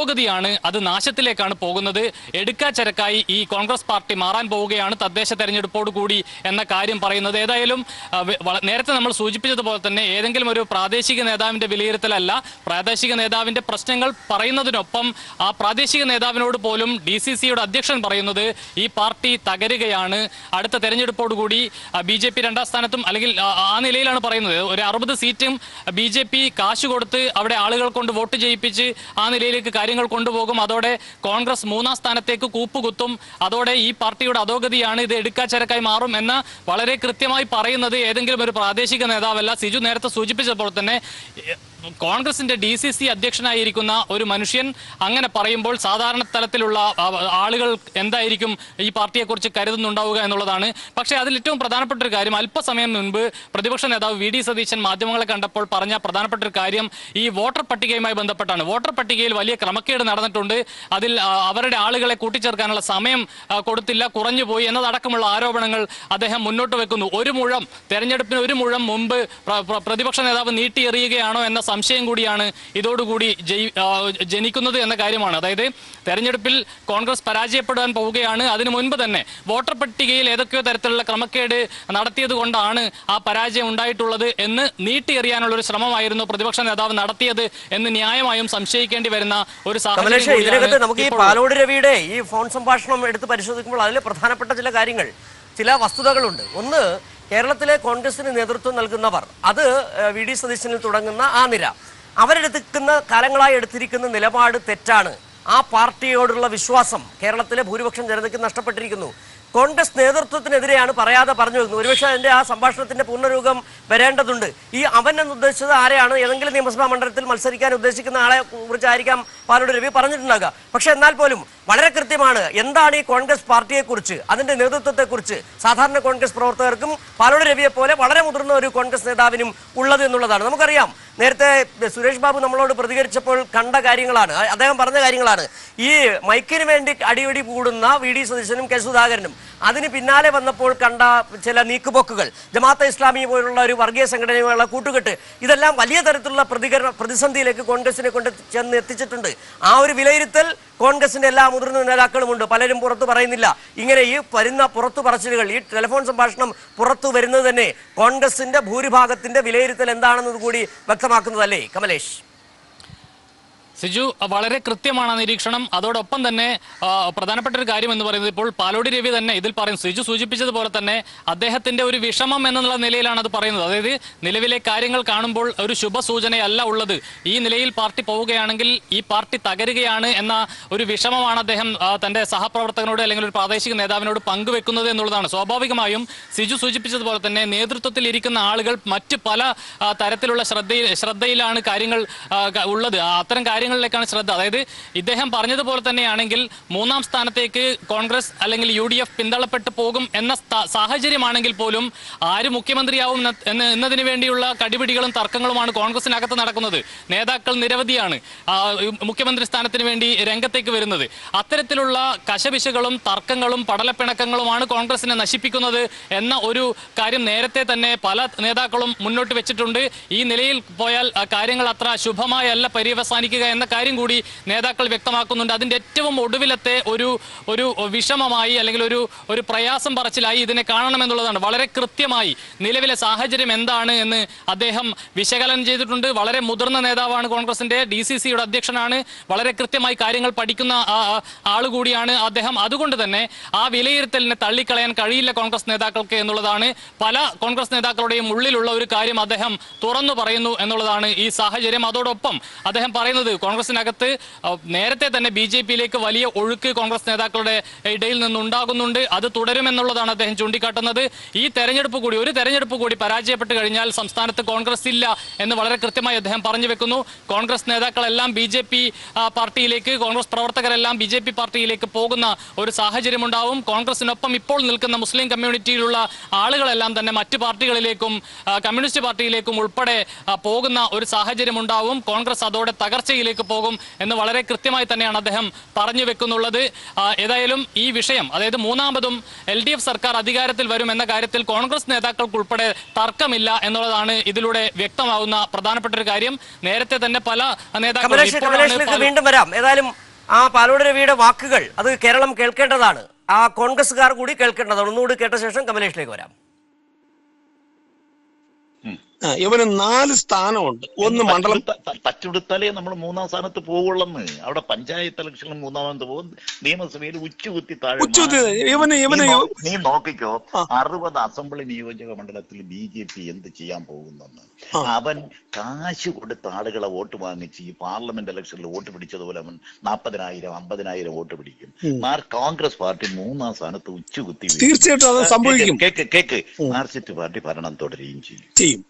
അധോഗതിയാണ് അത് നാശത്തിലേക്കാണ് പോകുന്നത്. എടുക്കാച്ചരക്കായി ഈ കോൺഗ്രസ് പാർട്ടി മാറാൻ പോവുകയാണ് തദ്ദേശ തെരഞ്ഞെടുപ്പോട് കൂടി എന്ന കാര്യം പറയുന്നത്. ഏതായാലും നേരത്തെ നമ്മൾ സൂചിപ്പിച്ചതുപോലെ തന്നെ ഏതെങ്കിലും ഒരു പ്രാദേശിക നേതാവിന്റെ വിലയിരുത്തലല്ല പ്രാദേശിക നേതാവിന്റെ പ്രശ്നങ്ങൾ പറയുന്നതിനൊപ്പം ആ പ്രാദേശിക നേതാവിനോട് പോലും ഡി സി സിയുടെ അധ്യക്ഷൻ പറയുന്നത് ഈ പാർട്ടി തകരുകയാണ്. അടുത്ത തെരഞ്ഞെടുപ്പോടുകൂടി ബി ജെ പി രണ്ടാം സ്ഥാനത്തും അല്ലെങ്കിൽ ആ- നിലയിലാണ് പറയുന്നത്. ഒരു അറുപത് സീറ്റും ബി ജെ പി കാശ് കൊടുത്ത് അവിടെ ആളുകൾ കൊണ്ട് വോട്ട് ചെയ്യിപ്പിച്ച് ആ നിലയിലേക്ക് കാര്യങ്ങൾ കൊണ്ടുപോകും. അതോടെ കോൺഗ്രസ് മൂന്നാം സ്ഥാനത്തേക്ക് കൂപ്പുകുത്തും. അതോടെ ഈ പാർട്ടിയുടെ അധോഗതിയാണ് ഇത് എടുക്കാച്ചരക്കായി മാറും എന്ന് വളരെ കൃത്യമായി പറയുന്നത് ഏതെങ്കിലും ഒരു പ്രാദേശിക നേതാവല്ല. സിജു നേരത്തെ സൂചിപ്പിച്ചപ്പോൾ തന്നെ കോൺഗ്രസിന്റെ ഡി സി സി അധ്യക്ഷനായിരിക്കുന്ന ഒരു മനുഷ്യൻ അങ്ങനെ പറയുമ്പോൾ സാധാരണ തലത്തിലുള്ള ആളുകൾ എന്തായിരിക്കും ഈ പാർട്ടിയെക്കുറിച്ച് കരുതുന്നുണ്ടാവുക എന്നുള്ളതാണ്. പക്ഷേ അതിൽ ഏറ്റവും പ്രധാനപ്പെട്ട ഒരു കാര്യം അല്പസമയം മുൻപ് പ്രതിപക്ഷ നേതാവ് വി ഡി സതീശൻ മാധ്യമങ്ങളെ കണ്ടപ്പോൾ പറഞ്ഞ പ്രധാനപ്പെട്ട ഒരു കാര്യം ഈ വോട്ടർ പട്ടികയുമായി ബന്ധപ്പെട്ടാണ്. വോട്ടർ പട്ടികയിൽ വലിയ ക്രമക്കേട് നടന്നിട്ടുണ്ട്. അതിൽ അവരുടെ ആളുകളെ കൂട്ടിച്ചേർക്കാനുള്ള സമയം കൊടുത്തില്ല കുറഞ്ഞു പോയി എന്നതടക്കമുള്ള ആരോപണങ്ങൾ അദ്ദേഹം മുന്നോട്ട് വെക്കുന്നു. ഒരു മുഴം തെരഞ്ഞെടുപ്പിന് ഒരു മുഴം മുമ്പ് പ്ര- പ്ര- പ്രതിപക്ഷ നേതാവ് നീട്ടിയെറിയുകയാണോ എന്ന സംശയം കൂടിയാണ് ഇതോടുകൂടി ജനിക്കുന്നത് എന്ന കാര്യമാണ്. അതായത് തെരഞ്ഞെടുപ്പിൽ കോൺഗ്രസ് പരാജയപ്പെടാൻ പോവുകയാണ്. അതിനു മുൻപ് തന്നെ വോട്ടർ പട്ടികയിൽ ഏതൊക്കെയോ തരത്തിലുള്ള ക്രമക്കേട് നടത്തിയത് കൊണ്ടാണ് ആ പരാജയം ഉണ്ടായിട്ടുള്ളത് എന്ന് നീട്ടിയെറിയാനുള്ള ഒരു ശ്രമമായിരുന്നു പ്രതിപക്ഷ നേതാവ് നടത്തിയത് എന്ന് ന്യായമായും സംശയിക്കേണ്ടി വരുന്ന ഒരു സാഹചര്യം ഇതിനകത്ത് നമുക്ക് ഈ ഇപ്പോൾ പാലോട് രവിയുടെ ഈ ഫോൺ സംഭാഷണം എടുത്ത് പരിശോധിക്കുമ്പോൾ അതിൽ പ്രധാനപ്പെട്ട ചില കാര്യങ്ങൾ ചില വസ്തുതകളുണ്ട്. ഒന്ന് കേരളത്തിലെ കോൺഗ്രസിന് നേതൃത്വം നൽകുന്നവർ അത് വി. ഡി. സതീശനിൽ തുടങ്ങുന്ന ആ നിര അവരെടുക്കുന്ന കാലങ്ങളായി എടുത്തിരിക്കുന്ന നിലപാട് തെറ്റാണ്. ആ പാർട്ടിയോടുള്ള വിശ്വാസം കേരളത്തിലെ ഭൂരിപക്ഷം ജനതയ്ക്ക് നഷ്ടപ്പെട്ടിരിക്കുന്നു. കോൺഗ്രസ് നേതൃത്വത്തിനെതിരെയാണ് പറയാതെ പറഞ്ഞു വരുന്നത്. ഒരുപക്ഷെ അതിന്റെ ആ സംഭാഷണത്തിന്റെ പൂർണരൂപം വരേണ്ടതുണ്ട്. ഈ അവൻ എന്ന് ഉദ്ദേശിച്ചത് ആരെയാണ്? ഏതെങ്കിലും നിയമസഭാ മണ്ഡലത്തിൽ മത്സരിക്കാൻ ഉദ്ദേശിക്കുന്ന ആളെ കുറിച്ചായിരിക്കാം പാലോട് രവി പറഞ്ഞിട്ടുണ്ടാകുക പക്ഷെ എന്നാൽ പോലും വളരെ കൃത്യമാണ്. എന്താണ് ഈ കോൺഗ്രസ് പാർട്ടിയെ കുറിച്ച് അതിന്റെ നേതൃത്വത്തെ കുറിച്ച് സാധാരണ കോൺഗ്രസ് പ്രവർത്തകർക്കും പാലോട് രവിയെ പോലെ വളരെ മുതിർന്ന ഒരു കോൺഗ്രസ് നേതാവിനും ഉള്ളത് എന്നുള്ളതാണ്. നമുക്കറിയാം നേരത്തെ സുരേഷ് ബാബു നമ്മളോട് പ്രതികരിച്ചപ്പോൾ കണ്ട കാര്യങ്ങളാണ്. അദ്ദേഹം പറഞ്ഞ കാര്യങ്ങളാണ്. ഈ മൈക്കിന് വേണ്ടി അടിയടി കൂടുന്ന വി ഡി സതീശനും കെ സുധാകരനും അതിന് പിന്നാലെ വന്നപ്പോൾ കണ്ട ചില നീക്കുപോക്കുകൾ ജമാഅത്തെ ഇസ്ലാമി പോലുള്ള ഒരു വർഗീയ സംഘടനയുള്ള കൂട്ടുകെട്ട് ഇതെല്ലാം വലിയ തരത്തിലുള്ള പ്രതികരണ പ്രതിസന്ധിയിലേക്ക് കോൺഗ്രസിനെ കൊണ്ട് ചെന്ന് എത്തിച്ചിട്ടുണ്ട്. ആ ഒരു വിലയിരുത്തൽ കോൺഗ്രസിന്റെ എല്ലാ മുതിർന്ന നേതാക്കളുമുണ്ട് പലരും പുറത്തു പറയുന്നില്ല. ഇങ്ങനെ ഈ വരുന്ന പുറത്തു പറച്ചിലുകൾ ഈ ടെലിഫോൺ സംഭാഷണം പുറത്തു വരുന്നത് തന്നെ കോൺഗ്രസിന്റെ ഭൂരിഭാഗത്തിന്റെ വിലയിരുത്തൽ എന്താണെന്നത് കൂടി വ്യക്തമാക്കുന്നതല്ലേ? കമലേഷ്. സിജു വളരെ കൃത്യമാണ് നിരീക്ഷണം. അതോടൊപ്പം തന്നെ പ്രധാനപ്പെട്ട ഒരു കാര്യം എന്ന് പറയുന്നത് ഇപ്പോൾ പാലോടി രവി തന്നെ ഇതിൽ പറയും സിജു സൂചിപ്പിച്ചതുപോലെ തന്നെ അദ്ദേഹത്തിന്റെ ഒരു വിഷമം എന്നുള്ള നിലയിലാണ് അത് പറയുന്നത്. അതായത് നിലവിലെ കാര്യങ്ങൾ കാണുമ്പോൾ ഒരു ശുഭസൂചനയല്ല ഉള്ളത്. ഈ നിലയിൽ പാർട്ടി പോവുകയാണെങ്കിൽ ഈ പാർട്ടി തകരുകയാണ് എന്ന ഒരു വിഷമമാണ് അദ്ദേഹം തന്റെ സഹപ്രവർത്തകനോട് അല്ലെങ്കിൽ ഒരു പ്രാദേശിക നേതാവിനോട് പങ്കുവെക്കുന്നത് എന്നുള്ളതാണ്. സ്വാഭാവികമായും സിജു സൂചിപ്പിച്ചതുപോലെ തന്നെ നേതൃത്വത്തിൽ ഇരിക്കുന്ന ആളുകൾ മറ്റ് പല തരത്തിലുള്ള ശ്രദ്ധയിൽ ശ്രദ്ധയിലാണ് കാര്യങ്ങൾ ഉള്ളത്. അത്തരം അത്തരം കാര്യങ്ങളിലേക്കാണ് ശ്രദ്ധ. അതായത് ഇദ്ദേഹം പറഞ്ഞതുപോലെ തന്നെയാണെങ്കിൽ മൂന്നാം സ്ഥാനത്തേക്ക് കോൺഗ്രസ് അല്ലെങ്കിൽ യു ഡി എഫ് പിന്തള്ളപ്പെട്ടു പോകും എന്ന സാഹചര്യമാണെങ്കിൽ പോലും ആര് മുഖ്യമന്ത്രിയാവും എന്ന് എന്നതിന് വേണ്ടിയുള്ള കടിപിടികളും തർക്കങ്ങളുമാണ് കോൺഗ്രസിനകത്ത് നടക്കുന്നത്. നേതാക്കൾ നിരവധിയാണ് മുഖ്യമന്ത്രി സ്ഥാനത്തിന് വേണ്ടി രംഗത്തേക്ക് വരുന്നത്. അത്തരത്തിലുള്ള കശപിശകളും തർക്കങ്ങളും പടലപ്പിണക്കങ്ങളുമാണ് കോൺഗ്രസിനെ നശിപ്പിക്കുന്നത് എന്ന ഒരു കാര്യം നേരത്തെ തന്നെ പല നേതാക്കളും മുന്നോട്ട് വെച്ചിട്ടുണ്ട്. ഈ നിലയിൽ പോയാൽ കാര്യങ്ങൾ അത്ര ശുഭമായല്ല പര്യവസാനിക്കുക എന്ന കാര്യം കൂടി നേതാക്കൾ വ്യക്തമാക്കുന്നുണ്ട്. അതിന്റെ ഏറ്റവും ഒടുവിലത്തെ ഒരു ഒരു വിഷമമായി അല്ലെങ്കിൽ ഒരു ഒരു പ്രയാസം പറച്ചിലായി ഇതിനെ കാണണമെന്നുള്ളതാണ്. വളരെ കൃത്യമായി നിലവിലെ സാഹചര്യം എന്താണ് എന്ന് അദ്ദേഹം വിശകലനം ചെയ്തിട്ടുണ്ട്. വളരെ മുതിർന്ന നേതാവാണ് കോൺഗ്രസിന്റെ ഡി സി സിയുടെ അധ്യക്ഷനാണ്. വളരെ കൃത്യമായി കാര്യങ്ങൾ പഠിക്കുന്ന ആ- ആ- ആൾ കൂടിയാണ് അദ്ദേഹം. അതുകൊണ്ട് തന്നെ ആ വിലയിരുത്തലിനെ തള്ളിക്കളയാൻ കഴിയില്ല കോൺഗ്രസ് നേതാക്കൾക്ക് എന്നുള്ളതാണ്. പല കോൺഗ്രസ് നേതാക്കളുടെയും ഉള്ളിലുള്ള ഒരു കാര്യം അദ്ദേഹം തുറന്നു പറയുന്നു എന്നുള്ളതാണ് ഈ സാഹചര്യം. അതോടൊപ്പം അദ്ദേഹം പറയുന്നത് കോൺഗ്രസിനകത്ത് നേരത്തെ തന്നെ ബി വലിയ ഒഴുക്ക് കോൺഗ്രസ് നേതാക്കളുടെ ഇടയിൽ നിന്നുണ്ടാകുന്നുണ്ട്. അത് തുടരുമെന്നുള്ളതാണ് അദ്ദേഹം ചൂണ്ടിക്കാട്ടുന്നത്. ഈ തെരഞ്ഞെടുപ്പ് കൂടി ഒരു തെരഞ്ഞെടുപ്പ് കൂടി പരാജയപ്പെട്ട് കഴിഞ്ഞാൽ സംസ്ഥാനത്ത് കോൺഗ്രസ് ഇല്ല എന്ന് വളരെ കൃത്യമായി അദ്ദേഹം പറഞ്ഞു വെക്കുന്നു. കോൺഗ്രസ് നേതാക്കളെല്ലാം ബി പാർട്ടിയിലേക്ക് കോൺഗ്രസ് പ്രവർത്തകരെല്ലാം ബി പാർട്ടിയിലേക്ക് പോകുന്ന ഒരു സാഹചര്യം ഉണ്ടാവും കോൺഗ്രസിനൊപ്പം ഇപ്പോൾ നിൽക്കുന്ന മുസ്ലിം കമ്മ്യൂണിറ്റിയിലുള്ള ആളുകളെല്ലാം തന്നെ മറ്റ് പാർട്ടികളിലേക്കും കമ്മ്യൂണിസ്റ്റ് പാർട്ടിയിലേക്കും ഉൾപ്പെടെ പോകുന്ന ഒരു സാഹചര്യം ഉണ്ടാവും കോൺഗ്രസ് അതോടെ തകർച്ചയിലേക്ക് തീരുമാനത്തിലേക്ക് പോകും എന്ന് വളരെ കൃത്യമായി തന്നെയാണ് അദ്ദേഹം പറഞ്ഞു വെക്കുന്നുള്ളത്. ഏതായാലും ഈ വിഷയം അതായത് മൂന്നാമതും എൽ ഡി എഫ് സർക്കാർ അധികാരത്തിൽ വരും എന്ന കാര്യത്തിൽ കോൺഗ്രസ് നേതാക്കൾക്കുൾപ്പെടെ തർക്കമില്ല എന്നുള്ളതാണ് ഇതിലൂടെ വ്യക്തമാവുന്ന പ്രധാനപ്പെട്ട ഒരു കാര്യം. നേരത്തെ തന്നെ പല നേതാക്കളും വീണ്ടും വരാം. ഏതായാലും ആ പാലോട് രവിയുടെ വാക്കുകൾ അത് കേരളം കേൾക്കേണ്ടതാണ്. ആ കോൺഗ്രസ്സുകാർ കൂടി കേൾക്കേണ്ടതാണ്. ഒന്നുകൂടി കേട്ട ശേഷം കമലേഷിലേക്ക് വരാം. ഇവന് നാല് സ്ഥാനമുണ്ട്. ഒന്ന് മണ്ഡലം തച്ചുടുത്താലേ നമ്മൾ മൂന്നാം സ്ഥാനത്ത് പോകുള്ളെന്ന് അവിടെ പഞ്ചായത്ത് ഇലക്ഷനിൽ മൂന്നാമത് പോകും. നിയമസഭയിൽ ഉച്ചകുത്തി താഴെ ഇവന് നീ ഇവന് നോ- നോക്കിക്കോ. അറുപത് അസംബ്ലി നിയോജക മണ്ഡലത്തിൽ ബി ജെ പി എന്ത് ചെയ്യാൻ പോകുന്നെന്ന്. അവൻ കാശ് കൊടുത്ത ആളുകളെ വോട്ട് വാങ്ങിച്ച് ഈ പാർലമെന്റ് ഇലക്ഷനിൽ വോട്ട് പിടിച്ചതുപോലെ അവൻ നാൽപ്പതിനായിരം അമ്പതിനായിരം വോട്ട് പിടിക്കും. മാർ കോൺഗ്രസ് പാർട്ടി മൂന്നാം സ്ഥാനത്ത് ഉച്ചകുത്തി. തീർച്ചയായിട്ടും കേക്ക് കേക്ക് മാർസിറ്റ് പാർട്ടി ഭരണം തുടരുകയും ചെയ്യും.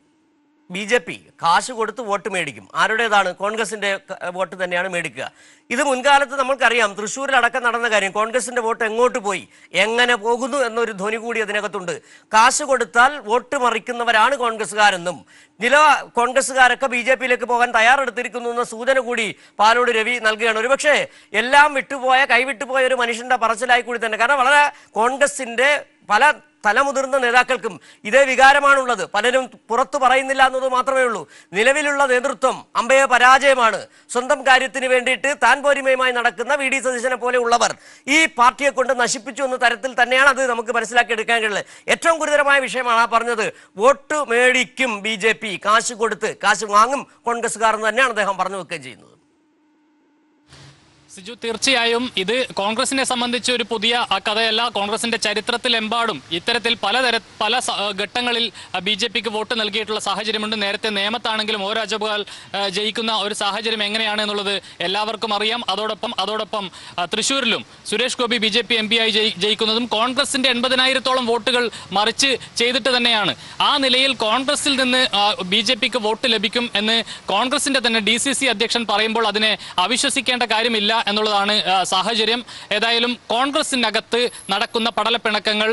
ബി ജെ പി കാശ് കൊടുത്ത് വോട്ട് മേടിക്കും. ആരുടേതാണ്? കോൺഗ്രസിന്റെ വോട്ട് തന്നെയാണ് മേടിക്കുക. ഇത് മുൻകാലത്ത് നമ്മൾക്കറിയാം തൃശ്ശൂരിലടക്കം നടന്ന കാര്യം. കോൺഗ്രസിന്റെ വോട്ട് എങ്ങോട്ട് പോയി? എങ്ങനെ പോകുന്നു എന്നൊരു ധ്വനി കൂടി അതിനകത്തുണ്ട്. കാശ് കൊടുത്താൽ വോട്ട് മറിക്കുന്നവരാണ് കോൺഗ്രസ്സുകാരെന്നും നില കോൺഗ്രസ്സുകാരൊക്കെ ബി ജെ പിയിലേക്ക് പോകാൻ തയ്യാറെടുത്തിരിക്കുന്നു എന്ന സൂചന കൂടി പാലോട് രവി നൽകുകയാണ്. ഒരുപക്ഷെ എല്ലാം വിട്ടുപോയ കൈവിട്ടുപോയ ഒരു മനുഷ്യന്റെ പറച്ചിലായി കൂടി തന്നെ. കാരണം വളരെ കോൺഗ്രസിന്റെ പല തലമുതിർന്ന നേതാക്കൾക്കും ഇതേ വികാരമാണുള്ളത്. പലരും പുറത്തു പറയുന്നില്ല എന്നത് മാത്രമേ ഉള്ളൂ. നിലവിലുള്ള നേതൃത്വം അമ്പയ പരാജയമാണ്. സ്വന്തം കാര്യത്തിന് വേണ്ടിയിട്ട് താൻ പോരിമയുമായി നടക്കുന്ന വി ഡി സതീശനെ പോലെ ഉള്ളവർ ഈ പാർട്ടിയെ കൊണ്ട് നശിപ്പിച്ചു എന്ന തരത്തിൽ തന്നെയാണ് അത് നമുക്ക് മനസ്സിലാക്കി എടുക്കാൻ കഴിയുന്നത് ഏറ്റവും ഗുരുതരമായ വിഷയമാണ് ആ പറഞ്ഞത്. വോട്ട് മേടിക്കും ബി കാശ് കൊടുത്ത് കാശ് വാങ്ങും കോൺഗ്രസ്സുകാർ എന്ന് തന്നെയാണ് അദ്ദേഹം പറഞ്ഞു വെക്കുകയും ചെയ്യുന്നത്. സിജു തീർച്ചയായും ഇത് കോൺഗ്രസിനെ സംബന്ധിച്ച് ഒരു പുതിയ കഥയല്ല. കോൺഗ്രസിന്റെ ചരിത്രത്തിലെമ്പാടും ഇത്തരത്തിൽ പലതര പല ഘട്ടങ്ങളിൽ ബി ജെ പിക്ക് വോട്ട് നൽകിയിട്ടുള്ള സാഹചര്യമുണ്ട്. നേരത്തെ നിയമത്താണെങ്കിലും ഓ രാജഗോപാൽ ജയിക്കുന്ന ഒരു സാഹചര്യം എങ്ങനെയാണ് എന്നുള്ളത് എല്ലാവർക്കും അറിയാം. അതോടൊപ്പം അതോടൊപ്പം തൃശൂരിലും Suresh Gopi B J P M ജയിക്കുന്നതും കോൺഗ്രസിന്റെ എൺപതിനായിരത്തോളം വോട്ടുകൾ മറിച്ച് ചെയ്തിട്ട് തന്നെയാണ്. ആ നിലയിൽ കോൺഗ്രസിൽ നിന്ന് ബി ജെ പിക്ക് വോട്ട് ലഭിക്കും എന്ന് കോൺഗ്രസിന്റെ തന്നെ ഡി സി സി അധ്യക്ഷൻ പറയുമ്പോൾ അതിനെ അവിശ്വസിക്കേണ്ട കാര്യമില്ല. എന്നുള്ളതാണ് സാഹചര്യം. ഏതായാലും കോൺഗ്രസിനകത്ത് നടക്കുന്ന പടലപ്പിണക്കങ്ങൾ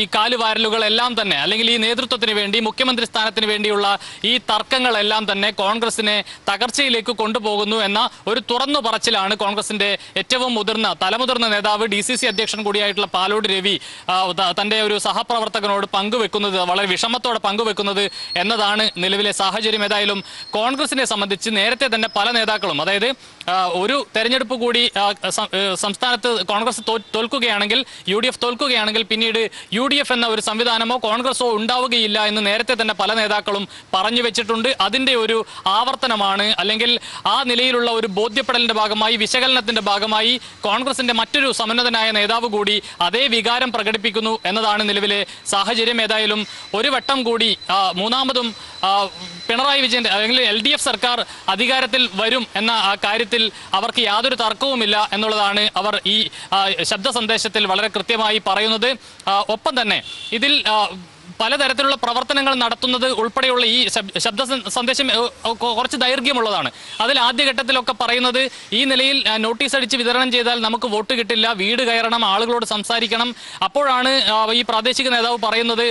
ഈ കാലുവാരലുകൾ എല്ലാം തന്നെ അല്ലെങ്കിൽ ഈ നേതൃത്വത്തിന് വേണ്ടി മുഖ്യമന്ത്രി സ്ഥാനത്തിന് വേണ്ടിയുള്ള ഈ തർക്കങ്ങളെല്ലാം തന്നെ കോൺഗ്രസിനെ തകർച്ചയിലേക്ക് കൊണ്ടുപോകുന്നു എന്ന ഒരു തുറന്നു പറച്ചിലാണ് കോൺഗ്രസിന്റെ ഏറ്റവും മുതിർന്ന തലമുതിർന്ന നേതാവ് ഡി സി സി അധ്യക്ഷൻ കൂടിയായിട്ടുള്ള പാലോട് രവി തന്റെ ഒരു സഹപ്രവർത്തകനോട് പങ്കുവെക്കുന്നത് വളരെ വിഷമത്തോടെ പങ്കുവെക്കുന്നത് എന്നതാണ് നിലവിലെ സാഹചര്യം. ഏതായാലും കോൺഗ്രസിനെ സംബന്ധിച്ച് നേരത്തെ തന്നെ പല നേതാക്കളും അതായത് ഒരു ഒരു തെരഞ്ഞെടുപ്പ് കൂടി സംസ്ഥാനത്ത് കോൺഗ്രസ് തോൽക്കുകയാണെങ്കിൽ യു ഡി എഫ് തോൽക്കുകയാണെങ്കിൽ പിന്നീട് യു ഡി എഫ് എന്ന ഒരു സംവിധാനമോ കോൺഗ്രസോ ഉണ്ടാവുകയില്ല എന്ന് നേരത്തെ തന്നെ പല നേതാക്കളും പറഞ്ഞു വെച്ചിട്ടുണ്ട്. അതിന്റെ ഒരു ആവർത്തനമാണ്. അല്ലെങ്കിൽ ആ നിലയിലുള്ള ഒരു ബോധ്യപ്പെടലിന്റെ ഭാഗമായി വിശകലനത്തിന്റെ ഭാഗമായി കോൺഗ്രസിന്റെ മറ്റൊരു സമന്നതനായ നേതാവ് കൂടി അതേ വികാരം പ്രകടിപ്പിക്കുന്നു എന്നതാണ് നിലവിലെ സാഹചര്യം. ഏതായാലും ഒരു വട്ടം കൂടി മൂന്നാമതും പിണറായി വിജയന്റെ അല്ലെങ്കിൽ എൽ ഡി എഫ് സർക്കാർ അധികാരത്തിൽ വരും എന്ന കാര്യത്തിൽ അവർക്ക് യാതൊരു തർക്കവുമില്ല എന്നുള്ളതാണ് അവർ ഈ ശബ്ദ സന്ദേശത്തിൽ വളരെ കൃത്യമായി പറയുന്നത്. ഒപ്പം തന്നെ ഇതിൽ പലതരത്തിലുള്ള പ്രവർത്തനങ്ങൾ നടത്തുന്നത് ഉൾപ്പെടെയുള്ള ഈ ശബ്ദ സന്ദേശം കുറച്ച് ദൈർഘ്യമുള്ളതാണ്. അതിൽ ആദ്യഘട്ടത്തിലൊക്കെ പറയുന്നത് ഈ നിലയിൽ നോട്ടീസ് അടിച്ച് വിതരണം ചെയ്താൽ നമുക്ക് വോട്ട് കിട്ടില്ല വീട് കയറണം ആളുകളോട് സംസാരിക്കണം. അപ്പോഴാണ് ഈ പ്രാദേശിക നേതാവ് പറയുന്നത്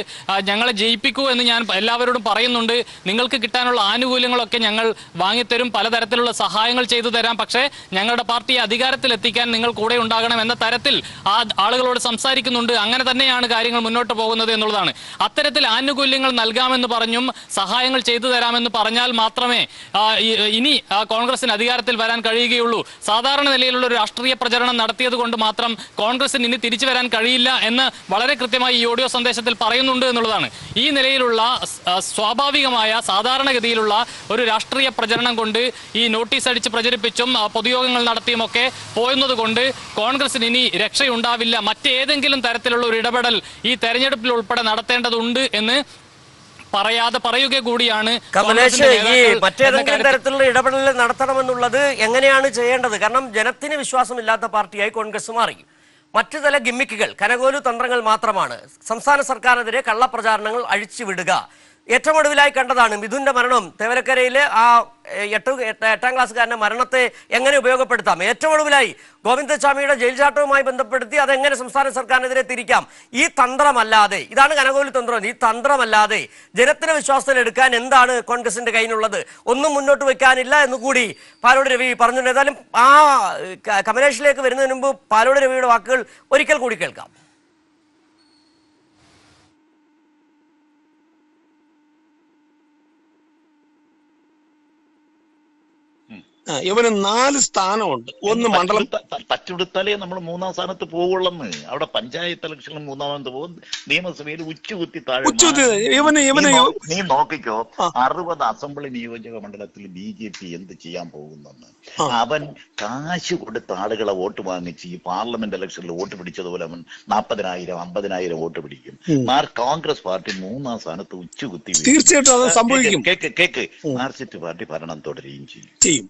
ഞങ്ങളെ ജയിപ്പിക്കൂ എന്ന് ഞാൻ എല്ലാവരോടും പറയുന്നുണ്ട്. നിങ്ങൾക്ക് കിട്ടാനുള്ള ആനുകൂല്യങ്ങളൊക്കെ ഞങ്ങൾ വാങ്ങിത്തരും പലതരത്തിലുള്ള സഹായങ്ങൾ ചെയ്തു തരാം. പക്ഷേ ഞങ്ങളുടെ പാർട്ടിയെ അധികാരത്തിലെത്തിക്കാൻ നിങ്ങൾ കൂടെ ഉണ്ടാകണം എന്ന തരത്തിൽ ആ ആളുകളോട് സംസാരിക്കുന്നുണ്ട്. അങ്ങനെ തന്നെയാണ് കാര്യങ്ങൾ മുന്നോട്ട് പോകുന്നത് എന്നുള്ളതാണ്. അത്തരത്തിൽ ആനുകൂല്യങ്ങൾ നൽകാമെന്ന് പറഞ്ഞും സഹായങ്ങൾ ചെയ്തു തരാമെന്ന് പറഞ്ഞാൽ മാത്രമേ ഇനി കോൺഗ്രസിന് അധികാരത്തിൽ വരാൻ കഴിയുകയുള്ളൂ. സാധാരണ നിലയിലുള്ള ഒരു രാഷ്ട്രീയ പ്രചരണം നടത്തിയത് കൊണ്ട് മാത്രം കോൺഗ്രസിന് ഇനി തിരിച്ചു വരാൻ കഴിയില്ല എന്ന് വളരെ കൃത്യമായി ഈ ഓഡിയോ സന്ദേശത്തിൽ പറയുന്നുണ്ട് എന്നുള്ളതാണ്. ഈ നിലയിലുള്ള സ്വാഭാവികമായ സാധാരണഗതിയിലുള്ള ഒരു രാഷ്ട്രീയ പ്രചരണം കൊണ്ട് ഈ നോട്ടീസ് അടിച്ച് പ്രചരിപ്പിച്ചും പൊതുയോഗങ്ങൾ നടത്തിയും ഒക്കെ പോയുന്നത് കൊണ്ട് കോൺഗ്രസിന് ഇനി രക്ഷയുണ്ടാവില്ല. മറ്റേതെങ്കിലും തരത്തിലുള്ള ഒരു ഇടപെടൽ ഈ തെരഞ്ഞെടുപ്പിൽ ഉൾപ്പെടെ നടത്തേണ്ടതുണ്ട് എന്ന് പറയാതെ പറയുക കൂടിയാണ് കമലേഷ് ഈ മറ്റേതെങ്കിലും തരത്തിലുള്ള ഇടപെടൽ നടത്തണമെന്നുള്ളത് എങ്ങനെയാണ് ചെയ്യേണ്ടത്? കാരണം ജനത്തിന് വിശ്വാസമില്ലാത്ത പാർട്ടിയായി കോൺഗ്രസ് മാറി. മറ്റു ചില ഗിമ്മിക്കുകൾ കനകോലു തന്ത്രങ്ങൾ മാത്രമാണ്. സംസ്ഥാന സർക്കാരിനെതിരെ കള്ളപ്രചാരണങ്ങൾ അഴിച്ചുവിടുക. ഏറ്റവും ഒടുവിലായി കണ്ടതാണ് മിഥുന്റെ മരണം. തേവലക്കരയിലെ ആ എട്ട് എട്ട്- ക്ലാസ്സുകാരന്റെ മരണത്തെ എങ്ങനെ ഉപയോഗപ്പെടുത്താം? ഏറ്റവും ഒടുവിലായി ഗോവിന്ദസ്വാമിയുടെ ജയിൽ ചാട്ടവുമായി ബന്ധപ്പെടുത്തി അതെങ്ങനെ സംസ്ഥാന സർക്കാരിനെതിരെ തിരിക്കാം? ഈ തന്ത്രമല്ലാതെ ഇതാണ് കനകോലി തന്ത്രം ഈ തന്ത്രമല്ലാതെ ജനത്തിന് വിശ്വാസത്തിൽ എടുക്കാൻ എന്താണ് കോൺഗ്രസിന്റെ കയ്യിലുള്ളത്? ഒന്നും മുന്നോട്ട് വെക്കാനില്ല എന്ന് കൂടി പാലോട് രവി പറഞ്ഞിട്ടുണ്ട്. ഏതായാലും ആ കമലേഷിലേക്ക് വരുന്നതിന് മുമ്പ് പാലോട് രവിയുടെ വാക്കുകൾ ഒരിക്കൽ കൂടി കേൾക്കാം. ആ, ഇവന് നാല് സ്ഥാനമുണ്ട്. ഒന്ന് മണ്ഡലം പച്ചെടുത്താലേ നമ്മൾ മൂന്നാം സ്ഥാനത്ത് പോവുള്ളെന്ന്. അവിടെ പഞ്ചായത്ത് ഇലക്ഷനിൽ സ്ഥാനത്ത് പോകും. നിയമസഭയിൽ ഉച്ചകുത്തി താഴെ ഇവന് ഇവന് നീ നോക്കിക്കോ. അറുപത് അസംബ്ലി നിയോജക മണ്ഡലത്തിൽ ബി ജെ പി എന്ത് ചെയ്യാൻ പോകുന്നെന്ന്. അവൻ കാശ് കൊടുത്ത ആളുകളെ വോട്ട് വാങ്ങിച്ച് ഈ പാർലമെന്റ് ഇലക്ഷനിൽ വോട്ട് പിടിച്ചതുപോലെ അവൻ നാൽപ്പതിനായിരം അമ്പതിനായിരം വോട്ട് പിടിക്കും. കോൺഗ്രസ് പാർട്ടി മൂന്നാം സ്ഥാനത്ത് ഉച്ചകുത്തി. തീർച്ചയായിട്ടും കേക്ക് കേക്ക് മാർക്സിസ്റ്റ് പാർട്ടി ഭരണം തുടരുകയും ചെയ്യും.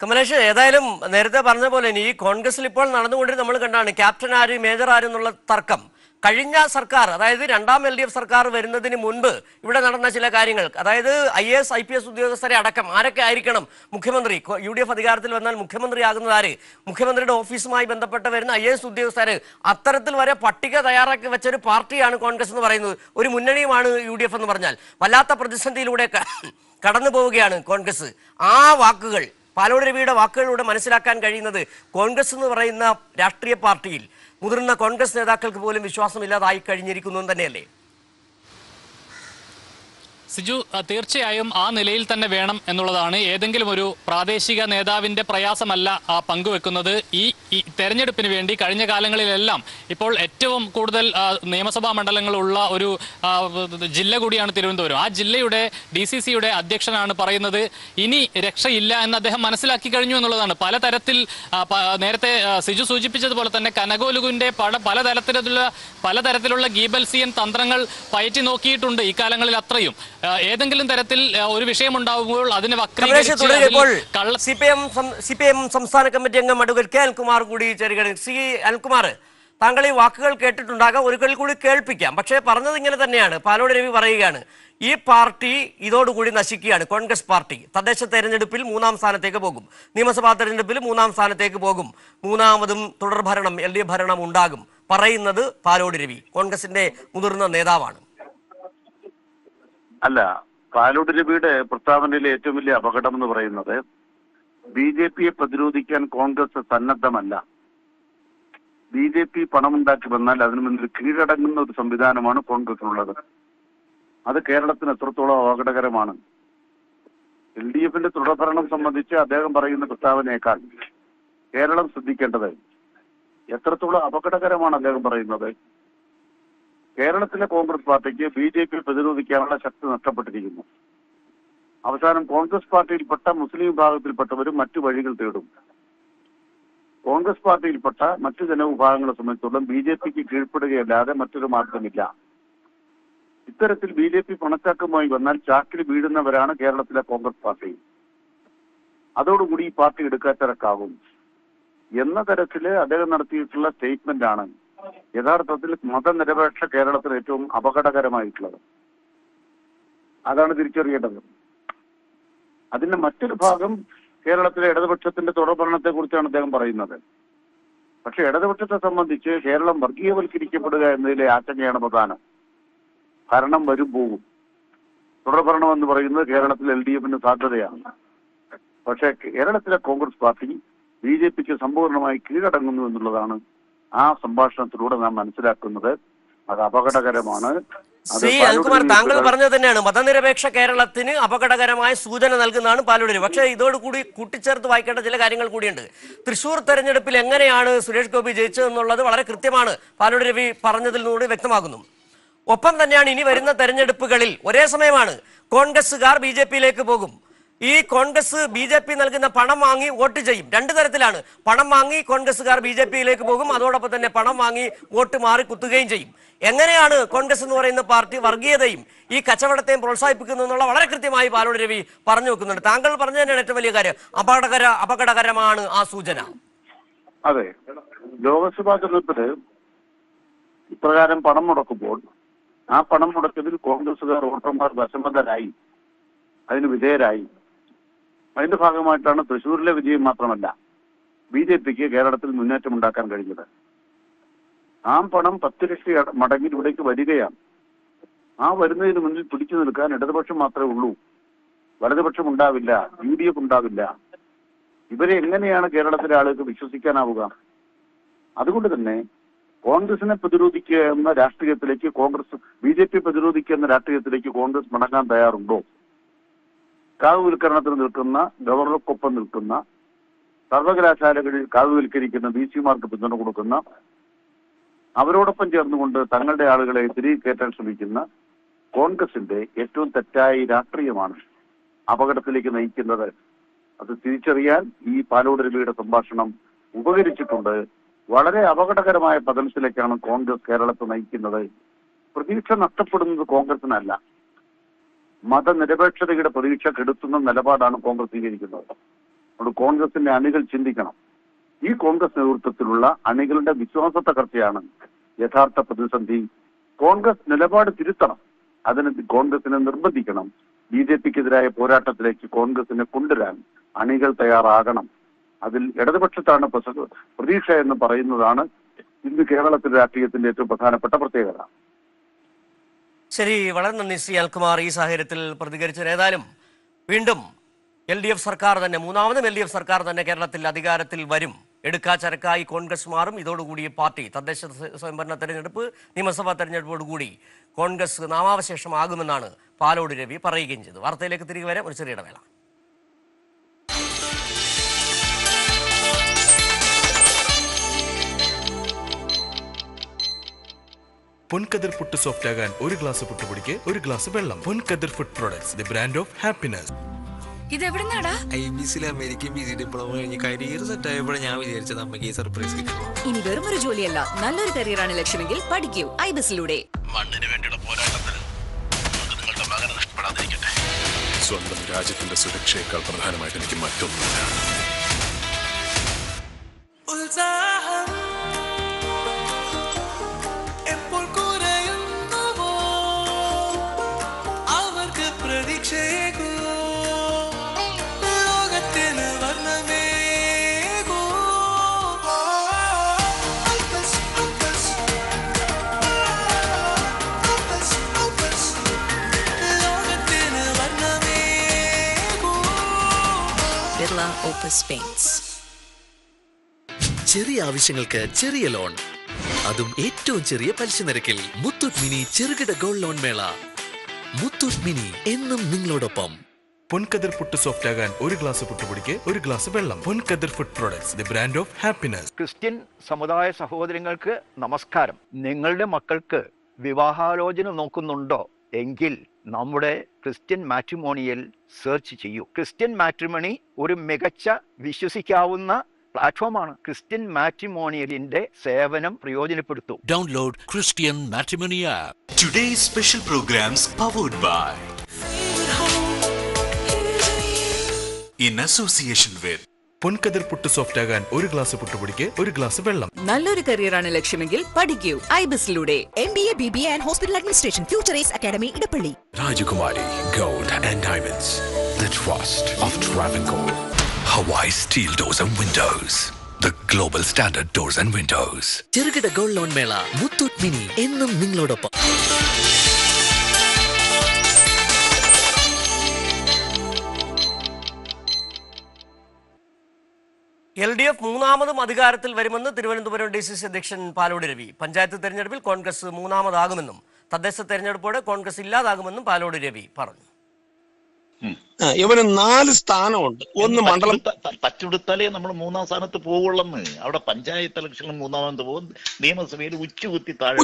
കമലേഷ് ഏതായാലും നേരത്തെ പറഞ്ഞ പോലെ ഈ കോൺഗ്രസിൽ ഇപ്പോൾ നടന്നുകൊണ്ടിരുന്ന നമ്മൾ കണ്ടാണ് ക്യാപ്റ്റൻ ആര് മേജർ ആര് എന്നുള്ള തർക്കം. കഴിഞ്ഞ സർക്കാർ അതായത് രണ്ടാം എൽ സർക്കാർ വരുന്നതിന് മുൻപ് ഇവിടെ നടന്ന ചില കാര്യങ്ങൾ അതായത് I S I P S ഉദ്യോഗസ്ഥരെ അടക്കം ആരൊക്കെ ആയിരിക്കണം മുഖ്യമന്ത്രി? യു ഡി എഫ് അധികാരത്തിൽ വന്നാൽ മുഖ്യമന്ത്രി ആകുന്നത് ആര്? മുഖ്യമന്ത്രിയുടെ ഓഫീസുമായി ബന്ധപ്പെട്ട് വരുന്ന ഐ എസ് ഉദ്യോഗസ്ഥര് അത്തരത്തിൽ വരെ പട്ടിക തയ്യാറാക്കി വെച്ച ഒരു പാർട്ടിയാണ് കോൺഗ്രസ് എന്ന് പറയുന്നത്. ഒരു മുന്നണിയുമാണ് യു എന്ന് പറഞ്ഞാൽ. വല്ലാത്ത പ്രതിസന്ധിയിലൂടെ കടന്നു പോവുകയാണ് കോൺഗ്രസ്. ആ വാക്കുകൾ പാലോട് രവിയുടെ വാക്കുകളിലൂടെ മനസ്സിലാക്കാൻ കഴിയുന്നത് കോൺഗ്രസ് എന്ന് പറയുന്ന രാഷ്ട്രീയ പാർട്ടിയിൽ മുതിർന്ന കോൺഗ്രസ് നേതാക്കൾക്ക് പോലും വിശ്വാസമില്ലാതായി കഴിഞ്ഞിരിക്കുന്നു തന്നെയല്ലേ? സിജു തീർച്ചയായും ആ നിലയിൽ തന്നെ വേണം എന്നുള്ളതാണ് ഏതെങ്കിലും ഒരു പ്രാദേശിക നേതാവിന്റെ പ്രയാസമല്ല ആ പങ്കുവെക്കുന്നത്. ഈ തെരഞ്ഞെടുപ്പിന് വേണ്ടി കഴിഞ്ഞ കാലങ്ങളിലെല്ലാം ഇപ്പോൾ ഏറ്റവും കൂടുതൽ നിയമസഭാ മണ്ഡലങ്ങളുള്ള ഒരു ജില്ല കൂടിയാണ് തിരുവനന്തപുരം. ആ ജില്ലയുടെ ഡി സി സിയുടെ അധ്യക്ഷനാണ് പറയുന്നത്. ഇനി രക്ഷയില്ല എന്ന് അദ്ദേഹം മനസ്സിലാക്കി കഴിഞ്ഞു എന്നുള്ളതാണ്. പലതരത്തിൽ നേരത്തെ സിജു സൂചിപ്പിച്ചതുപോലെ തന്നെ കനകോലുകുവിന്റെ പല പലതരത്തിലുള്ള പലതരത്തിലുള്ള ഗീബൽസിയൻ തന്ത്രങ്ങൾ പയറ്റി നോക്കിയിട്ടുണ്ട് ഇക്കാലങ്ങളിൽ കാലങ്ങളിൽ അത്രയും. ഏതെങ്കിലും തരത്തിൽ ഒരു വിഷയം വിഷയമുണ്ടാകുമ്പോൾ അതിനെ C P M C P M സംസ്ഥാന കമ്മിറ്റി അംഗം അഡ്വക്കേറ്റ് കെ അൽകുമാർ കൂടി ചേരുകയാണ്. സി അൽകുമാർ താങ്കൾ ഈ വാക്കുകൾ കേട്ടിട്ടുണ്ടാകാം. ഒരിക്കൽ കൂടി കേൾപ്പിക്കാം. പക്ഷേ പറഞ്ഞത് ഇങ്ങനെ തന്നെയാണ്. പാലോട് രവി പറയുകയാണ് ഈ പാർട്ടി ഇതോടുകൂടി നശിക്കുകയാണ്. കോൺഗ്രസ് പാർട്ടി തദ്ദേശ തെരഞ്ഞെടുപ്പിൽ മൂന്നാം സ്ഥാനത്തേക്ക് പോകും. നിയമസഭാ തെരഞ്ഞെടുപ്പിൽ മൂന്നാം സ്ഥാനത്തേക്ക് പോകും. മൂന്നാമതും തുടർഭരണം എൽ ഡി എഫ് ഭരണം ഉണ്ടാകും. പറയുന്നത് പാലോട് രവി കോൺഗ്രസിന്റെ മുതിർന്ന നേതാവാണ്. അല്ല പാലോട് രവിയുടെ പ്രസ്താവനയിലെ ഏറ്റവും വലിയ അപകടം എന്ന് പറയുന്നത് ബി ജെ പിയെ പ്രതിരോധിക്കാൻ കോൺഗ്രസ് സന്നദ്ധമല്ല. ബി ജെ പി പണമുണ്ടാക്കി വന്നാൽ അതിനു മുന്നിൽ കീഴടങ്ങുന്ന ഒരു സംവിധാനമാണ് കോൺഗ്രസിനുള്ളത്. അത് കേരളത്തിന് എത്രത്തോളം അപകടകരമാണ്. എൽ ഡി എഫിന്റെ തുടർഭരണം സംബന്ധിച്ച് അദ്ദേഹം പറയുന്ന പ്രസ്താവനയേക്കാൾ കേരളം ശ്രദ്ധിക്കേണ്ടത് എത്രത്തോളം അപകടകരമാണ് അദ്ദേഹം പറയുന്നത്. കേരളത്തിലെ കോൺഗ്രസ് പാർട്ടിക്ക് ബി ജെ പി പ്രതിരോധിക്കാനുള്ള ശക്തി നഷ്ടപ്പെട്ടിരിക്കുന്നു. അവസാനം കോൺഗ്രസ് പാർട്ടിയിൽപ്പെട്ട മുസ്ലിം വിഭാഗത്തിൽപ്പെട്ടവരും മറ്റു വഴികൾ തേടും. കോൺഗ്രസ് പാർട്ടിയിൽപ്പെട്ട മറ്റു ജനവിഭാഗങ്ങളെ സംബന്ധിച്ചോളം ബി ജെ പിക്ക് കീഴ്പ്പെടുകയല്ലാതെ മറ്റൊരു മാർഗമില്ല. ഇത്തരത്തിൽ ബി ജെ പി പണച്ചാക്കുമായി വന്നാൽ ചാക്കിൽ വീഴുന്നവരാണ് കേരളത്തിലെ കോൺഗ്രസ് പാർട്ടി. അതോടുകൂടി ഈ പാർട്ടി എടുക്കാച്ചരക്കാവും എന്ന തരത്തിൽ അദ്ദേഹം നടത്തിയിട്ടുള്ള സ്റ്റേറ്റ്മെന്റ് ആണ് യഥാർത്ഥത്തിൽ മതനിരപേക്ഷ കേരളത്തിൽ ഏറ്റവും അപകടകരമായിട്ടുള്ളത്. അതാണ് തിരിച്ചറിയേണ്ടത്. അതിന്റെ മറ്റൊരു ഭാഗം കേരളത്തിലെ ഇടതുപക്ഷത്തിന്റെ തുടർഭരണത്തെ കുറിച്ചാണ് അദ്ദേഹം പറയുന്നത്. പക്ഷെ ഇടതുപക്ഷത്തെ സംബന്ധിച്ച് കേരളം വർഗീയവൽക്കരിക്കപ്പെടുക എന്നതിലെ ആശങ്കയാണ് പ്രധാനം. ഭരണം വരും പോകും തുടർഭരണം എന്ന് പറയുന്നത് കേരളത്തിൽ എൽ ഡി എഫിന് സാധ്യതയാണ്. പക്ഷേ കേരളത്തിലെ കോൺഗ്രസ് പാർട്ടി ബി ജെ പിക്ക് സമ്പൂർണമായി കീഴടങ്ങുന്നു എന്നുള്ളതാണ് ആ സംഭാഷണത്തിലൂടെ നാം മനസ്സിലാക്കുന്നത് അത് അപകടകരമാണ്. പാലോട് അനിൽകുമാർ താങ്കൾ പറഞ്ഞത് തന്നെയാണ്. മതനിരപേക്ഷ കേരളത്തിന് അപകടകരമായ സൂചന നൽകുന്നതാണ് പാലൂരി പക്ഷേ ഇതോടുകൂടി കൂട്ടിച്ചേർത്ത് വായിക്കേണ്ട ചില കാര്യങ്ങൾ കൂടിയുണ്ട്. തൃശൂർ തെരഞ്ഞെടുപ്പിൽ എങ്ങനെയാണ് സുരേഷ് ഗോപി ജയിച്ചതെന്നുള്ളത് വളരെ കൃത്യമാണ് പാലോട് രവി പറഞ്ഞതിൽ നിന്നുകൂടി വ്യക്തമാകുന്നു. ഒപ്പം തന്നെയാണ് ഇനി വരുന്ന തെരഞ്ഞെടുപ്പുകളിൽ ഒരേ സമയമാണ് കോൺഗ്രസുകാർ ബി ജെ പിയിലേക്ക് പോകും. ഈ കോൺഗ്രസ് ബി ജെ പി നൽകുന്ന പണം വാങ്ങി വോട്ട് ചെയ്യും. രണ്ട് തരത്തിലാണ്. പണം വാങ്ങി കോൺഗ്രസ്സുകാർ ബി ജെ പിയിലേക്ക് പോകും. അതോടൊപ്പം തന്നെ പണം വാങ്ങി വോട്ട് മാറി കുത്തുകയും ചെയ്യും. എങ്ങനെയാണ് കോൺഗ്രസ് എന്ന് പറയുന്ന പാർട്ടി വർഗീയതയും ഈ കച്ചവടത്തെയും പ്രോത്സാഹിപ്പിക്കുന്നു എന്നുള്ള വളരെ കൃത്യമായി പാലോട് രവി പറഞ്ഞു വെക്കുന്നുണ്ട്. താങ്കൾ പറഞ്ഞു തന്നെയാണ് ഏറ്റവും വലിയ കാര്യം. അപകടകര അപകടകരമാണ് ആ സൂചന. അതെ. ലോക്സഭാ തെരഞ്ഞെടുപ്പിൽ ഇപ്രകാരം പണം മുടക്കുമ്പോൾ ആ പണം മുടക്കത്തിൽ കോൺഗ്രസുകാർ വോട്ടർമാർ വശമതരായി അതിന് വിധേയരായി. അതിന്റെ ഭാഗമായിട്ടാണ് തൃശ്ശൂരിലെ വിജയം മാത്രമല്ല ബി ജെ പിക്ക് കേരളത്തിൽ മുന്നേറ്റം ഉണ്ടാക്കാൻ കഴിഞ്ഞത്. ആ പണം പത്ത് ലക്ഷം മടങ്ങി ഇവിടേക്ക് വരികയാണ്. ആ വരുന്നതിന് മുന്നിൽ പിടിച്ചു നിൽക്കാൻ ഇടതുപക്ഷം മാത്രമേ ഉള്ളൂ. വലതുപക്ഷം ഉണ്ടാവില്ല യു ഡി എഫ് ഉണ്ടാവില്ല. ഇവരെ എങ്ങനെയാണ് കേരളത്തിലെ ആളുകൾക്ക് വിശ്വസിക്കാനാവുക? അതുകൊണ്ട് തന്നെ കോൺഗ്രസിനെ പ്രതിരോധിക്കുക എന്ന രാഷ്ട്രീയത്തിലേക്ക് കോൺഗ്രസ് ബി ജെ പി പ്രതിരോധിക്കുക എന്ന രാഷ്ട്രീയത്തിലേക്ക് കോൺഗ്രസ് മടങ്ങാൻ തയ്യാറുണ്ടോ? കാവുവൽക്കരണത്തിന് നിൽക്കുന്ന ഗവർണർക്കൊപ്പം നിൽക്കുന്ന സർവകലാശാലകളിൽ കാവുവൽക്കരിക്കുന്ന ബി സിമാർക്ക് പിന്തുണ കൊടുക്കുന്ന അവരോടൊപ്പം ചേർന്നുകൊണ്ട് തങ്ങളുടെ ആളുകളെ തിരികെ കയറ്റാൻ ശ്രമിക്കുന്ന കോൺഗ്രസിന്റെ ഏറ്റവും തെറ്റായ രാഷ്ട്രീയമാണ് അപകടത്തിലേക്ക് നയിക്കുന്നത്. അത് തിരിച്ചറിയാൻ ഈ പാലോട് രവിയുടെ സംഭാഷണം ഉപകരിച്ചിട്ടുണ്ട്. വളരെ അപകടകരമായ പതനത്തിലേക്കാണ് കോൺഗ്രസ് കേരളത്തെ നയിക്കുന്നത്. പ്രതീക്ഷ നഷ്ടപ്പെടുന്നത് കോൺഗ്രസിനല്ല. മതനിരപേക്ഷതയുടെ പ്രതീക്ഷ കെടുത്തുന്ന നിലപാടാണ് കോൺഗ്രസ് സ്വീകരിക്കുന്നത്. അതുകൊണ്ട് കോൺഗ്രസിന്റെ അണികൾ ചിന്തിക്കണം. ഈ കോൺഗ്രസ് നേതൃത്വത്തിലുള്ള അണികളുടെ വിശ്വാസ തകർച്ചയാണ് യഥാർത്ഥ പ്രതിസന്ധി. കോൺഗ്രസ് നിലപാട് തിരുത്തണം. അതിന് കോൺഗ്രസിനെ നിർബന്ധിക്കണം. ബി ജെ പിക്കെതിരായ പോരാട്ടത്തിലേക്ക് കോൺഗ്രസിനെ കൊണ്ടുവരാൻ അണികൾ തയ്യാറാകണം. അതിൽ ഇടതുപക്ഷത്താണ് പ്രതീക്ഷ എന്ന് പറയുന്നതാണ് ഇന്ന് കേരളത്തിലെ രാഷ്ട്രീയത്തിന്റെ ഏറ്റവും പ്രധാനപ്പെട്ട പ്രത്യേകത. ശരി വളരെ നന്ദി ശ്രീ അൽകുമാർ. ഈ സാഹചര്യത്തിൽ പ്രതികരിച്ചത് ഏതായാലും വീണ്ടും എൽ ഡി എഫ് സർക്കാർ തന്നെ മൂന്നാമതും എൽ ഡി എഫ് സർക്കാർ തന്നെ കേരളത്തിൽ അധികാരത്തിൽ വരും. എടുക്കാ ചരക്കായി കോൺഗ്രസ് മാറും. ഇതോടുകൂടി പാർട്ടി തദ്ദേശ സ്വ- സ്വയംഭരണ തെരഞ്ഞെടുപ്പ് നിയമസഭാ തെരഞ്ഞെടുപ്പോടുകൂടി കോൺഗ്രസ് നാമാവശേഷമാകുമെന്നാണ് പാലോട് രവി പറയുകയും ചെയ്തു. വാർത്തയിലേക്ക് തിരികെ വരാം. ഒരു ചെറിയ ഇടവേള. പൊൻകതിർ പുട്ട് സോഫ്റ്റ് ആകാൻ ഒരു ഗ്ലാസ് പുട്ടുപൊടിക്ക് ഒരു ഗ്ലാസ് വെള്ളം. Ponkathir food products the brand of happiness ഇതെവിടുന്നാടാ? I B സിയിലെ അമേരിക്കൻ പി ജി ഡിപ്ലോമ കഴിഞ്ഞ് കരിയർ സെറ്റ് ആയപ്പോൾ ഞാൻ വിചാരിച്ചത് അമ്മയ്ക്ക് ഈ സർപ്രൈസ് കിട്ടും. ഇനി വെറും ഒരു ജോലിയല്ല നല്ലൊരു കരിയർ ആണ് ലക്ഷ്യമെങ്കിൽ പഠിക്കൂ ഐബിസിലൂടെ. മണ്ണിന് വേണ്ടിയുള്ള പോരാട്ടത്തിൽ നമുക്ക് നിങ്ങളുടെ മകനെ നഷ്ടപ്പെടാതിരിക്കട്ടെ. സ്വന്തം രാജ്യത്തിന്റെ സുരക്ഷയേക്കാൾ പ്രധാനമായിട്ട് എനിക്ക് മറ്റൊന്നുമില്ല. ഓപ്പസ് പെയിന്റ്സ് ചെറിയ ആവശ്യങ്ങൾക്ക് ചെറിയ ലോൺ അതും ഏറ്റവും ചെറിയ പലിശ നിരക്കിൽ മുത്തൂറ്റ് മിനി ചെറുകിട ഗോൾഡ് ലോൺ മേള. മുത്തൂറ്റ് മിനി എന്നും നിങ്ങളോടൊപ്പം. പൊൻകതിർ പുട്ട് സോഫ്റ്റ് ആകാൻ ഒരു ഗ്ലാസ് പുട്ടുപൊടിക്ക് ഒരു ഗ്ലാസ് വെള്ളം. Ponkathir food products the brand of happiness Christian സമുദായ സഹോദരങ്ങൾക്ക് നമസ്കാരം. നിങ്ങളുടെ മക്കൾക്ക് വിവാഹാലോചന നോക്കുന്നുണ്ടോ? എങ്കിൽ നമ്മുടെ ക്രിസ്ത്യൻ മാട്രിമോണിയൽ സെർച്ച് ചെയ്യൂ. ക്രിസ്ത്യൻ മാട്രിമണി ഒരു മികച്ച വിശ്വസിക്കാവുന്ന പ്ലാറ്റ്ഫോമാണ്. ക്രിസ്ത്യൻ മാട്രിമോണിയലിന്റെ സേവനം പ്രയോജനപ്പെടുത്തൂ. Download Christian matrimony today special programmes powered by in association with Ponkathir puttu soft ആകാൻ ഒരു ഗ്ലാസ് പുട്ടുപൊടിക്ക് ഒരു ഗ്ലാസ് വെള്ളം. നല്ലൊരു കരിയറാണ് ലക്ഷ്യമെങ്കിൽ പഠിക്കൂ. ഐബിസിലൂടെ M B A B B and hospital administration future ace academy Edappally. Rajakumari gold and diamonds the trust of Travancore. Hawaii steel doors and windows the global standard doors and windows. ചെറുകിട gold loan മേള Muthoot mini എന്നും നിങ്ങളോടൊപ്പം. L D F മൂന്നാമതും അധികാരത്തിൽ വരുമെന്ന് Thiruvananthapuram D C C അധ്യക്ഷൻ പാലോട് രവി. പഞ്ചായത്ത് തെരഞ്ഞെടുപ്പിൽ കോൺഗ്രസ് മൂന്നാമതാകുമെന്നും തദ്ദേശ തെരഞ്ഞെടുപ്പോടെ കോൺഗ്രസ് ഇല്ലാതാകുമെന്നും പാലോട് രവി പറഞ്ഞു. ഇവന് നാല് സ്ഥാനമുണ്ട്. ഒന്ന് മണ്ഡലം പച്ചെടുത്താലേ നമ്മൾ മൂന്നാം സ്ഥാനത്ത് പോവുള്ളെന്ന്. അവിടെ പഞ്ചായത്ത് ഇലക്ഷനിൽ മൂന്നാമത് പോകും. നിയമസഭയിൽ ഉച്ചകുത്തി താഴെ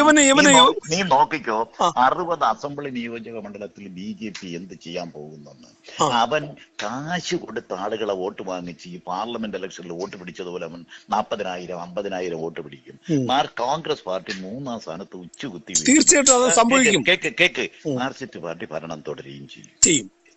ഇവന് ഇവന് നീ നോക്കിക്കോ. അറുപത് അസംബ്ലി നിയോജക മണ്ഡലത്തിൽ ബി ജെ പി എന്ത് ചെയ്യാൻ പോകുന്നെന്ന്. അവൻ കാശ് കൊടുത്ത ആളുകളെ വോട്ട് വാങ്ങിച്ച് ഈ പാർലമെന്റ് ഇലക്ഷനിൽ വോട്ട് പിടിച്ചതുപോലെ അവൻ നാൽപ്പതിനായിരം അമ്പതിനായിരം വോട്ട് പിടിക്കും. മാർ കോൺഗ്രസ് പാർട്ടി മൂന്നാം സ്ഥാനത്ത് ഉച്ചകുത്തി. തീർച്ചയായിട്ടും കേക്ക്. കേക്ക് മാർക്സിസ്റ്റ് പാർട്ടി ഭരണം തുടരുകയും ചെയ്യും.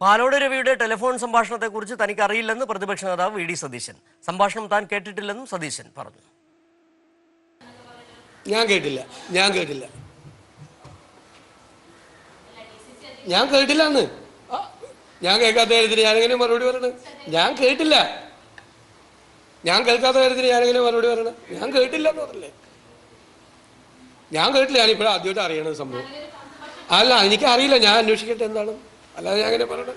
പാലോട് രവിയുടെ ടെലിഫോൺ സംഭാഷണത്തെ കുറിച്ച് തനിക്ക് അറിയില്ലെന്ന് പ്രതിപക്ഷ നേതാവ് വി ഡി സതീശൻ. സംഭാഷണം താൻ കേട്ടിട്ടില്ലെന്നും സതീശൻ പറഞ്ഞു. ഞാൻ കേട്ടില്ല. ഞാൻ കേട്ടില്ല. ഞാൻ കേട്ടില്ലാന്ന് ഞാൻ കേൾക്കാത്ത കാര്യത്തിന് ഞാനെങ്ങനെ മറുപടി പറയണത് ഞാൻ കേട്ടില്ല. ഞാൻ കേൾക്കാത്ത കാര്യത്തിന് ഞാനെങ്ങനെ മറുപടി പറയണത് ഞാൻ കേട്ടില്ല എന്ന് പറഞ്ഞില്ലേ? ഞാൻ കേട്ടില്ല. ഞാനിപ്പോഴാണ് ആദ്യമായിട്ട് അറിയണത് സംഭവം. അല്ല എനിക്ക് അറിയില്ല ഞാൻ അന്വേഷിക്കട്ടെ എന്താണ്? അല്ലാതെ ഞാൻ അങ്ങനെ പറയണത്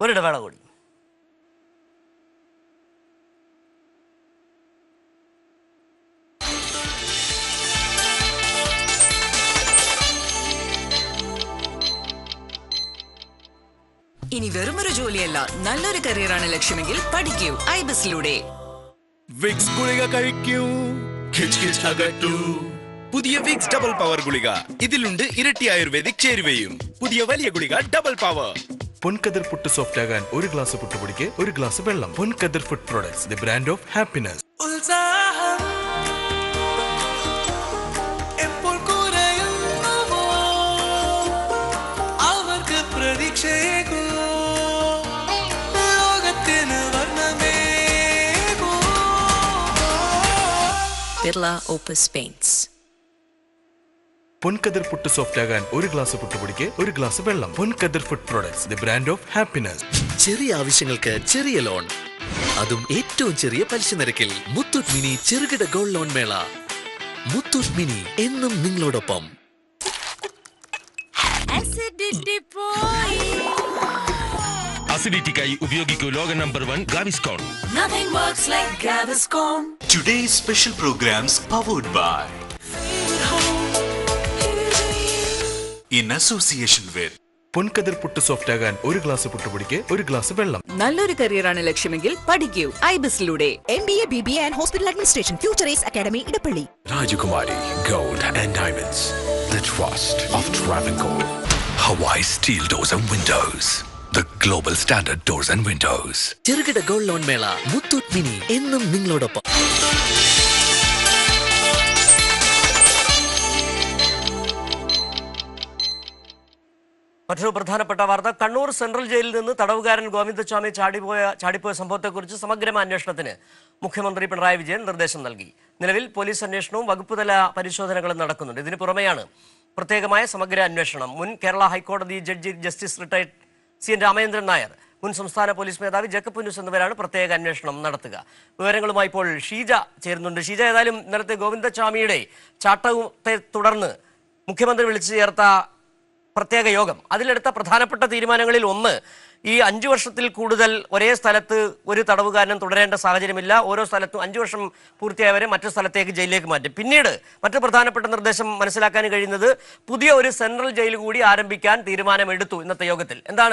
ഒരിടവേള കൂടി. ഇനി വെറുമൊരു ജോലിയല്ല നല്ലൊരു കരിയറാണ് ലക്ഷ്യമെങ്കിൽ പഠിക്കൂ ഐബസിലൂടെ വിക്സ് ഗുളിക കഴിക്കൂ കിച്ച് കിച്ച് അകറ്റൂ പുതിയ വിക്സ് ഡബിൾ പവർ ഗുളിക ഇതിലുണ്ട് ഇരട്ടി ആയുർവേദിക് ചേരുവയും പുതിയ വലിയ ഗുളിക double power Ponkathir puttu soft ആകാൻ ഒരു ഗ്ലാസ് പുട്ടുപൊടിക്ക് ഒരു ഗ്ലാസ് വെള്ളം Ponkathir food products the brand of happiness ഉത്സാഹം എപ്പോൾ കുറയുന്നുവോ അവർക്ക് പ്രതീക്ഷയേകൂ ലോകത്തിന് വർണമേകൂ Birla Opus paints Ponkathir puttu soft ആകാൻ ഒരു ഗ്ലാസ് പുട്ടുപൊടിക്ക് ഒരു ഗ്ലാസ് വെള്ളം. Ponkathir food products the brand of happiness ചെറിയ ആവശ്യങ്ങൾക്ക് ചെറിയ ലോൺ അതും ഏറ്റവും ചെറിയ പലിശ നിരക്കിൽ. മുത്തൂറ്റ് മിനി ചെറുകിട ഗോൾഡ് ലോൺ മേള. മുത്തൂറ്റ് മിനി എന്നും നിങ്ങളോടൊപ്പം. അസിഡിറ്റിക്കായി ഉപയോഗിക്കൂ ലോക number one Gaviscon Nothing works like Gaviscon. Today's special programs powered by in association with Ponkathir puttu soft ആകാൻ ഒരു ഗ്ലാസ് പുട്ടുപൊടിക്ക് ഒരു ഗ്ലാസ് വെള്ളം നല്ലൊരു കരിയറാണ് ലക്ഷ്യമെങ്കിൽ പഠിക്കൂ ഐബിസിലൂടെ M B A B B and hospital administration future ace academy Edappally Rajakumari Gold and Diamonds. The trust of Travancore. Hawaii Steel Doors and Windows. The global standard doors and windows. ചെറുകിട gold loan മേള Muthoot mini എന്നും നിങ്ങളോടൊപ്പം മറ്റൊരു പ്രധാനപ്പെട്ട വാർത്ത. Kannur central ജയിലിൽ നിന്ന് തടവുകാരൻ ഗോവിന്ദസ്വാമി ചാടിപ്പോയ ചാടിപ്പോയ സംഭവത്തെക്കുറിച്ച് സമഗ്രമായ അന്വേഷണത്തിന് മുഖ്യമന്ത്രി പിണറായി വിജയൻ നിർദ്ദേശം നൽകി. നിലവിൽ പോലീസ് അന്വേഷണവും വകുപ്പുതല പരിശോധനകളും നടക്കുന്നുണ്ട്. ഇതിനു പുറമെയാണ് പ്രത്യേകമായ സമഗ്ര അന്വേഷണം. മുൻ കേരള ഹൈക്കോടതി judge justice retired C N Ramachandran Nair മുൻ സംസ്ഥാന പോലീസ് മേധാവി ജേക്കബ് പുന്നൂസ് എന്നിവരാണ് പ്രത്യേക അന്വേഷണം നടത്തുക. വിവരങ്ങളുമായി ഇപ്പോൾ ഷീജ ചേരുന്നുണ്ട്. ഷീജ ഏതായാലും നേരത്തെ ഗോവിന്ദസ്വാമിയുടെ ചാട്ടത്തെ തുടർന്ന് മുഖ്യമന്ത്രി വിളിച്ചു ചേർത്ത പ്രത്യേക യോഗം. അതിലെടുത്ത പ്രധാനപ്പെട്ട തീരുമാനങ്ങളിൽ ഒന്ന് ഈ അഞ്ചു വർഷത്തിൽ കൂടുതൽ ഒരേ സ്ഥലത്ത് ഒരു തടവുകാരനും തുടരേണ്ട സാഹചര്യമില്ല. ഓരോ സ്ഥലത്തും അഞ്ചു വർഷം പൂർത്തിയായവരെ മറ്റു സ്ഥലത്തേക്ക് ജയിലിലേക്ക് മാറ്റും. പിന്നീട് മറ്റു പ്രധാനപ്പെട്ട നിർദ്ദേശം മനസ്സിലാക്കാൻ കഴിയുന്നത് പുതിയ ഒരു സെൻട്രൽ ജയിൽ കൂടി ആരംഭിക്കാൻ തീരുമാനമെടുത്തു ഇന്നത്തെ യോഗത്തിൽ. എന്താണ്